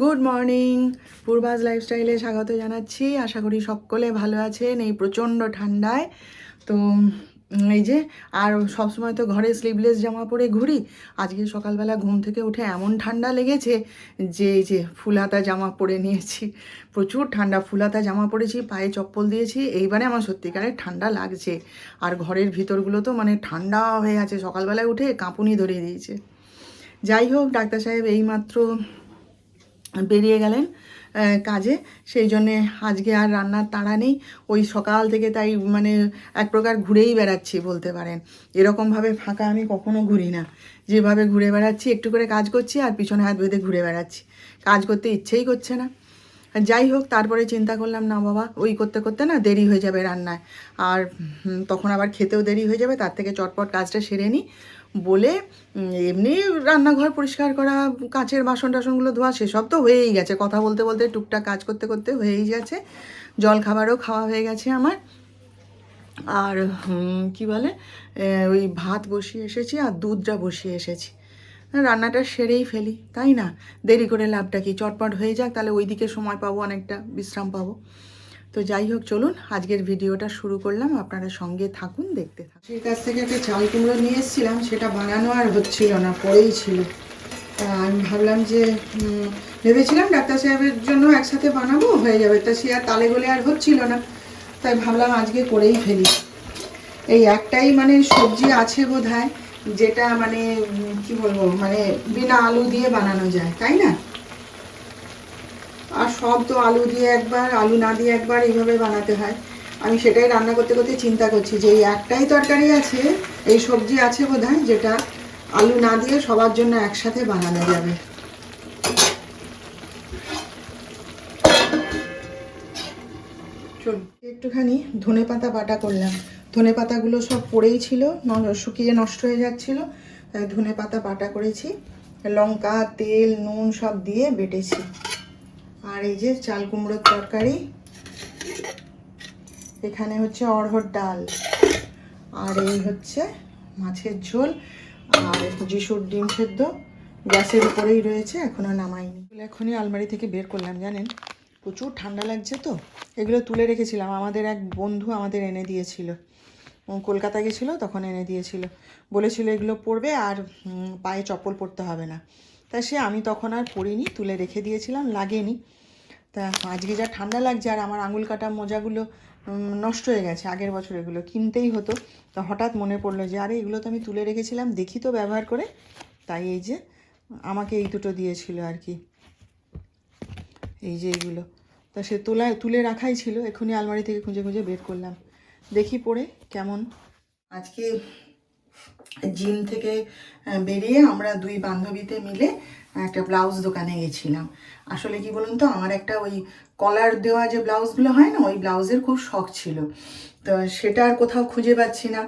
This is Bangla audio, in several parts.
গুড মর্নিং পূর্বাজ লাইফস্টাইলে স্বাগত জানাচ্ছি। আশা করি সকলে ভালো আছেন এই প্রচণ্ড ঠান্ডায়। তো এই যে, আর সবসময় তো ঘরে স্লিভলেস জামা পরে ঘুরি। আজকে সকালবেলা ঘুম থেকে উঠে এমন ঠান্ডা লেগেছে যে, এই যে ফুলহাতা জামা পরে নিয়েছি। প্রচুর ঠান্ডা ফুলহাতা জামা পরেছি, পায়ে চপ্পল দিয়েছি। এইবারে আমার সত্যিকারের ঠান্ডা লাগছে। আর ঘরের ভিতরগুলো তো মানে ঠান্ডা হয়ে আছে। সকালবেলায় উঠে কাঁপুনি ধরিয়ে দিয়েছে। যাই হোক, ডাক্তার সাহেব এইমাত্র বেরিয়ে গেলেন কাজে। সেই জন্যে আজকে আর রান্নার তাড়া নেই। ওই সকাল থেকে তাই মানে এক প্রকার ঘুরেই বেড়াচ্ছি বলতে পারেন। এরকমভাবে ফাঁকা আমি কখনো ঘুরি না। যেভাবে ঘুরে বেড়াচ্ছি, একটু করে কাজ করছি আর পিছনে হাত বেঁধে ঘুরে বেড়াচ্ছি। কাজ করতে ইচ্ছেই করছে না। যাই হোক, তারপরে চিন্তা করলাম, না বাবা, ওই করতে করতে না দেরি হয়ে যাবে রান্নায়। আর তখন আবার খেতেও দেরি হয়ে যাবে, তার থেকে চটপট কাজটা সেরে নিই। বলে এমনি রান্নাঘর পরিষ্কার করা, কাঁচের বাসন টাসনগুলো ধোয়া, সেসব তো হয়েই গেছে। কথা বলতে বলতে টুকটাক কাজ করতে করতে হয়েই গেছে। জল খাবারও খাওয়া হয়ে গেছে আমার। আর কি বলে ওই ভাত বসিয়ে এসেছি আর দুধটা বসিয়ে এসেছি। রান্নাটা সেরেই ফেলি, তাই না? দেরি করে লাভটা কি? চটপট হয়ে যাক, তাহলে ওই দিকে সময় পাবো অনেকটা, বিশ্রাম পাবো। তো যাই হোক, চলুন আজকের ভিডিওটা শুরু করলাম। আপনারা সঙ্গে থাকুন, দেখতে থাকুন। সেই কাছ থেকে একটা চাল কুমড়ো নিয়ে এসেছিলাম, সেটা বানানো আর হচ্ছিল না পড়েই ছিল। তা আমি ভাবলাম যে ভেবেছিলাম ডাক্তার সাহেবের জন্য একসাথে বানাবো, হয়ে যাবে। তা সে আর তালে গলে আর হচ্ছিল না। তাই ভাবলাম আজকে করেই ফেলি। এই একটাই মানে সবজি আছে বোধ যেটা মানে কি বলব মানে বিনা আলু দিয়ে বানানো যায়, তাই না? আর সব তো আলু দিয়ে একবার, আলু না দিয়ে একবার এইভাবে বানাতে হয়। আমি সেটাই রান্না করতে করতে চিন্তা করছি যে এই একটাই তরকারি আছে, এই সবজি আছে বোধ যেটা আলু না দিয়ে সবার জন্য একসাথে বানানো যাবে। একটুখানি ধনে পাতা বাটা করলাম। ধনে পাতাগুলো সব পড়েই ছিল শুকিয়ে নষ্ট হয়ে যাচ্ছিল, তাই ধনে পাতা বাটা করেছি। লঙ্কা, তেল, নুন সব দিয়ে বেটেছি। আর এই যে চাল কুমড়োর তরকারি, এখানে হচ্ছে অড়হর ডাল, আর এই হচ্ছে মাছের ঝোল, আর যিশুর ডিম সেদ্ধ, গ্যাসের উপরেই রয়েছে, এখনও নামাইনি এখনই আলমারি থেকে বের করলাম, জানেন? প্রচুর ঠান্ডা লাগছে তো, এগুলো তুলে রেখেছিলাম, আমাদের এক বন্ধু আমাদের এনে দিয়েছিল। কলকাতা গেছিল, তখন এনে দিয়েছিল। বলেছিল এগুলো পরবে আর পায়ে চপ্পল পরতে হবে না। তা সে আমি তখন আর পরিনি, তুলে রেখে দিয়েছিলাম, লাগেনি। তা আজকে যা ঠান্ডা লাগছে আর আমার আঙুল কাটা মোজাগুলো নষ্ট হয়ে গেছে, আগের বছর এগুলো কিনতেই হতো। তো হঠাৎ মনে পড়ল যে, আরে, এগুলো তো আমি তুলে রেখেছিলাম, দেখি তো ব্যবহার করে। তাই এই যে, আমাকে এই দুটো দিয়েছিল আর কি। এই যে এইগুলো তা সে তোলা, তুলে রাখাই ছিল এখনই আলমারি থেকে খুঁজে খুঁজে বের করলাম। দেখি পরে কেমন। আজকে জিম থেকে বেরিয়ে আমরা দুই বান্ধবীতে মিলে একটা ব্লাউজ দোকানে গেছিলাম। আসলে কি বলুন তো, আমার একটা ওই কলার দেওয়া যে ব্লাউজগুলো হয় না, ওই ব্লাউজের খুব শখ ছিল। সেটা আর কোথাও খুঁজে পাচ্ছি না।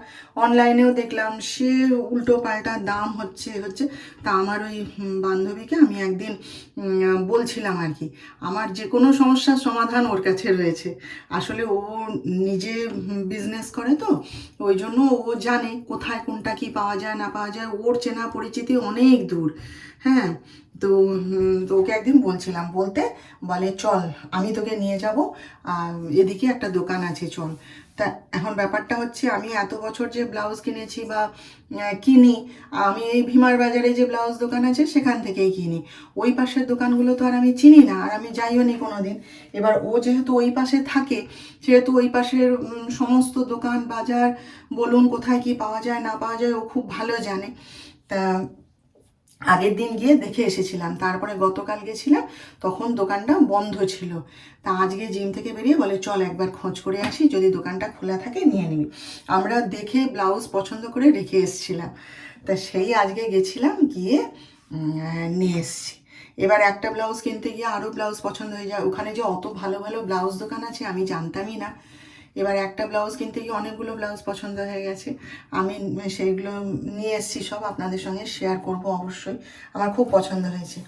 অনলাইনেও দেখলাম সে উল্টো পাল্টা দাম হচ্ছে হচ্ছে। তা আমার ওই বান্ধবীকে আমি একদিন বলছিলাম আর কি, আমার যে কোনো সমস্যার সমাধান ওর কাছে রয়েছে। আসলে ও নিজে বিজনেস করে তো, ওই জন্য ও জানে কোথায় কোনটা কি পাওয়া যায়, না পাওয়া যায়। ওর চেনা পরিচিতি অনেক দূর হ্যাঁ? তো ওকে একদিন বলছিলাম, বলতে বলে, চল, আমি তোকে নিয়ে যাব এদিকে একটা দোকান আছে, চল। তা এখন ব্যাপারটা হচ্ছে আমি এত বছর যে ব্লাউজ কিনেছি বা কিনি, আমি এই ভীমার বাজারে যে ব্লাউজ দোকান আছে সেখান থেকেই কিনি। ওই পাশের দোকানগুলো তো আর আমি চিনি না, আর আমি যাইও নি কোনো দিন এবার ও যেহেতু ওই পাশে থাকে, সেহেতু ওই পাশের সমস্ত দোকান, বাজার বলুন কোথায় কি পাওয়া যায় না পাওয়া যায়, ও খুব ভালো জানে। তা আগের দিন গিয়ে দেখে এসেছিলাম। তারপরে গতকাল গেছিলাম, তখন দোকানটা বন্ধ ছিল। তা আজকে জিম থেকে বেরিয়ে বলে, চল একবার খোঁজ করে আসি, যদি দোকানটা খোলা থাকে নিয়ে নিবি। আমরা দেখে ব্লাউজ পছন্দ করে রেখে এসেছিলাম। তা সেই আজকে গেছিলাম, গিয়ে নিয়ে এসছি। এবার একটা ব্লাউজ কিনতে গিয়ে আরও ব্লাউজ পছন্দ হয়ে যায়। ওখানে যে অত ভালো ভালো ব্লাউজ দোকান আছে, আমি জানতামই না। এবার একটা ব্লাউজ কিনতে গিয়ে অনেকগুলো ব্লাউজ পছন্দ হয়ে গেছে। আমি সেইগুলো নিয়ে এসেছি, সব আপনাদের সঙ্গে শেয়ার করব অবশ্যই। আমার খুব পছন্দ হয়েছে।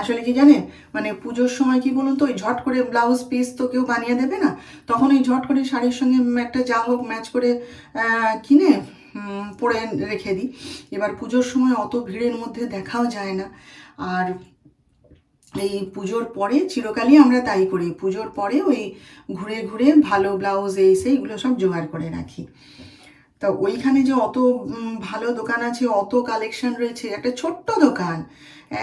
আসলে কি জানেন মানে পুজোর সময় কি বলুন তো, ওই ঝট করে ব্লাউজ পিস তো কেউ বানিয়ে দেবে না। তখন ওই ঝট করে শাড়ির সঙ্গে একটা যা হোক ম্যাচ করে কিনে পরে রেখে দিই। এবার পুজোর সময় অত ভিড়ের মধ্যে দেখাও যায় না। আর এই পুজোর পরে চিরকালই আমরা তাই করি। পুজোর পরে ওই ঘুরে ঘুরে ভালো ব্লাউজ, এই সেইগুলো সব জোগাড় করে রাখি। তা ওইখানে যে অত ভালো দোকান আছে, অত কালেকশন রয়েছে, একটা ছোট্ট দোকান,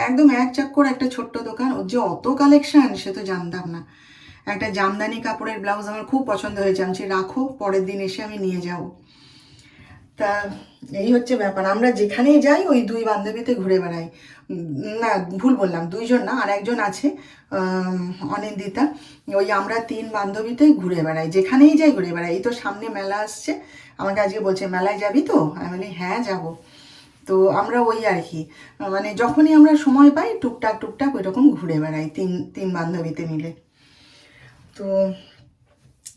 একদম এক চাক্কর একটা ছোট্ট দোকান, ওর যে অত কালেকশন সে তো জানতাম না। একটা জামদানি কাপড়ের ব্লাউজ আমার খুব পছন্দ হয়েছে, আমি রাখো, পরের দিন এসে আমি নিয়ে যাব। তা এই হচ্ছে ব্যাপার। আমরা যেখানেই যাই, ওই দুই বান্ধবীতে ঘুরে বেড়াই। না, ভুল বললাম, দুইজন না আর একজন আছে অনিন্দিতা। ওই আমরা তিন বান্ধবীতেই ঘুরে বেড়াই, যেখানেই যাই ঘুরে বেড়াই। এই তো সামনে মেলা আসছে, আমাকে আজকে বলছে, মেলায় যাবি তো? আমি বলি হ্যাঁ যাব। তো আমরা ওই আর কি মানে যখনই আমরা সময় পাই, টুকটাক টুকটাক ওই রকম ঘুরে বেড়াই, তিন তিন বান্ধবীতে মিলে। তো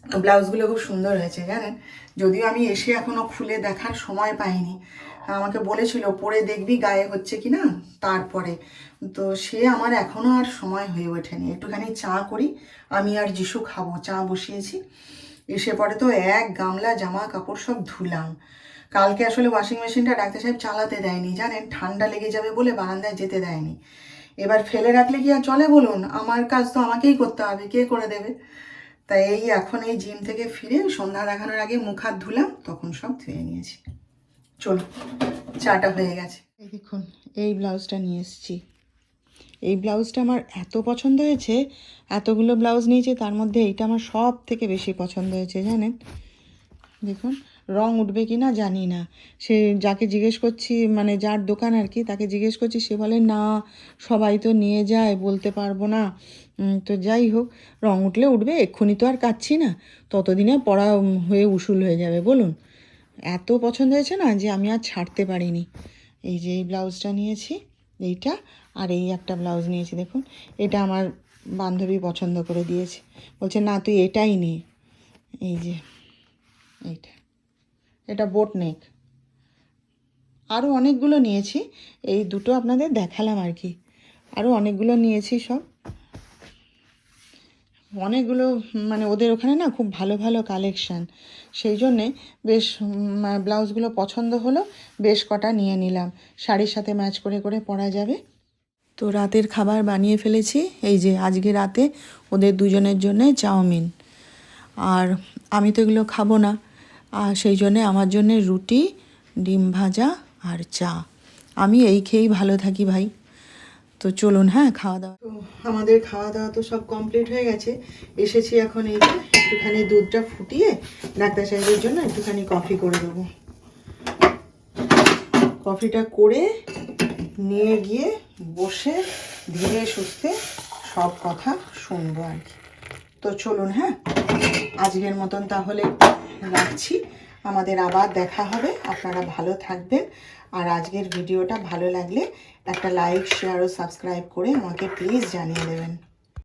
ব্লাউজগুলো খুব সুন্দর হয়েছে, জানেন? যদিও আমি এসে এখনও খুলে দেখার সময় পাইনি। আমাকে বলেছিল, পরে দেখবি গায়ে হচ্ছে কি না তারপরে। তো সে আমার এখনও আর সময় হয়ে ওঠেনি। একটুখানি চা করি, আমি আর যিশু খাব। চা বসিয়েছি। এসে পরে তো এক গামলা জামা কাপড় সব ধুলাম। কালকে আসলে ওয়াশিং মেশিনটা ডাক্তার সাহেব চালাতে দেয়নি, জানেন? ঠান্ডা লেগে যাবে বলে বারান্দায় যেতে দেয়নি। এবার ফেলে রাখলে কি আর চলে বলুন? আমার কাজ তো আমাকেই করতে হবে, কে করে দেবে? তাই এই এখন এই জিম থেকে ফিরে সন্ধ্যা দেখানোর আগে মুখ হাত ধুলাম, তখন সব ধুয়ে নিয়েছি। চলো চাটা হয়ে গেছে। দেখুন, এই ব্লাউজটা নিয়ে এসেছি। এই ব্লাউজটা আমার এত পছন্দ হয়েছে, এতগুলো ব্লাউজ নিয়েছে, তার মধ্যে এইটা আমার সব থেকে বেশি পছন্দ হয়েছে, জানেন? দেখুন রং উঠবে কি না জানি না। সে যাকে জিজ্ঞেস করছি মানে যার দোকান আর কি, তাকে জিজ্ঞেস করছি, সে বলে, না, সবাই তো নিয়ে যায়, বলতে পারব না। তো যাই হোক, রং উঠলে উঠবে, এক্ষুনি তো আর কাচ্ছি না। ততদিনে পড়া হয়ে উসুল হয়ে যাবে, বলুন। এত পছন্দ হয়েছে না যে আমি আর ছাড়তে পারিনি। এই যে এই ব্লাউজটা নিয়েছি, এইটা, আর এই একটা ব্লাউজ নিয়েছি, দেখুন। এটা আমার বান্ধবী পছন্দ করে দিয়েছে। বলছে, না, তুই এটাই নে। এই যে, এইটা। এটা বোট নেক। আরও অনেকগুলো নিয়েছি এই দুটো আপনাদের দেখালাম আর কি। আরও অনেকগুলো নিয়েছি সব। অনেকগুলো মানে ওদের ওখানে না খুব ভালো ভালো কালেকশান সেই জন্যে বেশ উম, ব্লাউজগুলো পছন্দ হলো বেশ কটা নিয়ে নিলাম। শাড়ির সাথে ম্যাচ করে করে পরা যাবে। তো রাতের খাবার বানিয়ে ফেলেছি এই যে আজকে রাতে ওদের দুজনের জন্যে চাউমিন। আর আমি তো এগুলো খাব না। আর সেই জন্যে আমার জন্যে রুটি, ডিম ভাজা আর চা। আমি এই খেয়েই ভালো থাকি ভাই। তো চলুন হ্যাঁ খাওয়া দাওয়া। তো আমাদের খাওয়া দাওয়া তো সব কমপ্লিট হয়ে গেছে। এসেছি এখন এই যে একটুখানি দুধটা ফুটিয়ে ডাক্তার সাহেবের জন্য একটুখানি কফি করে দেবো। কফিটা করে নিয়ে গিয়ে বসে ধীরে সুস্থে সব কথা শুনব আর কি। তো চলুন হ্যাঁ আজকের মতন তাহলে রাখছি। আমাদের আবার দেখা হবে। আপনারা ভালো থাকবেন। আর আজকের ভিডিওটা ভালো লাগলে একটা লাইক শেয়ার ও সাবস্ক্রাইব করে আমাকে প্লিজ জানিয়ে দেবেন।